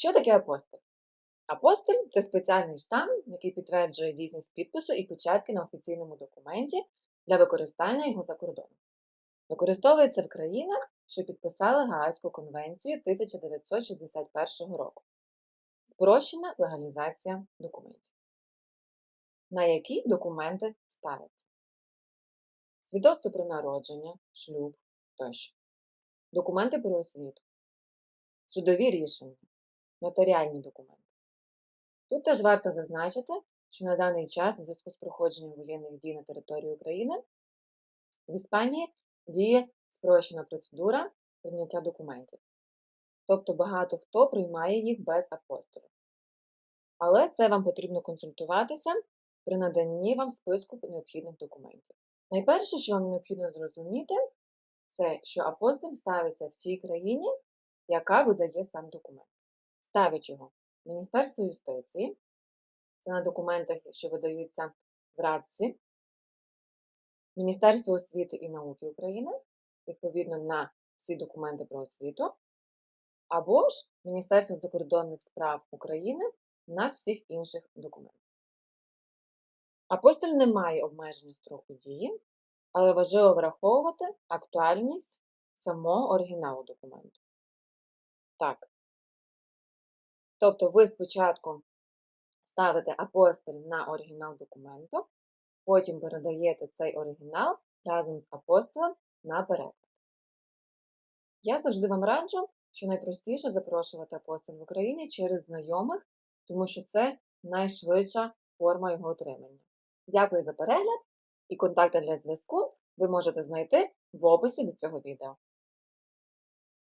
Що таке апостиль? Апостиль це спеціальний штамп, який підтверджує дійсність підпису і печатки на офіційному документі для використання його за кордоном. Використовується в країнах, що підписали Гаазьку конвенцію 1961 року. Спрощена легалізація документів. На які документи ставляться? Свідоцтво про народження, шлюб тощо. Документи про освіту, судові рішення, нотаріальні документи. Тут теж варто зазначити, що на даний час, в зв'язку з проходженням воєнних дій на території України, в Іспанії діє спрощена процедура прийняття документів. Тобто багато хто приймає їх без апостолів. Але це вам потрібно консультуватися при наданні вам списку необхідних документів. Найперше, що вам необхідно зрозуміти, це що апостиль ставиться в тій країні, яка видає сам документ. Ставить його Міністерство юстиції, це на документах, що видаються в Радці, Міністерство освіти і науки України, відповідно на всі документи про освіту, або ж Міністерство закордонних справ України на всіх інших документах. Апостоль не має обмеження строку дії, але важливо враховувати актуальність самого оригіналу документу. Так. Тобто ви спочатку ставите апостоль на оригінал документу, потім передаєте цей оригінал разом з апостолем на переклад. Я завжди вам раджу, що найпростіше запрошувати апостоль в Україні через знайомих, тому що це найшвидша форма його отримання. Дякую за перегляд і контакти для зв'язку ви можете знайти в описі до цього відео.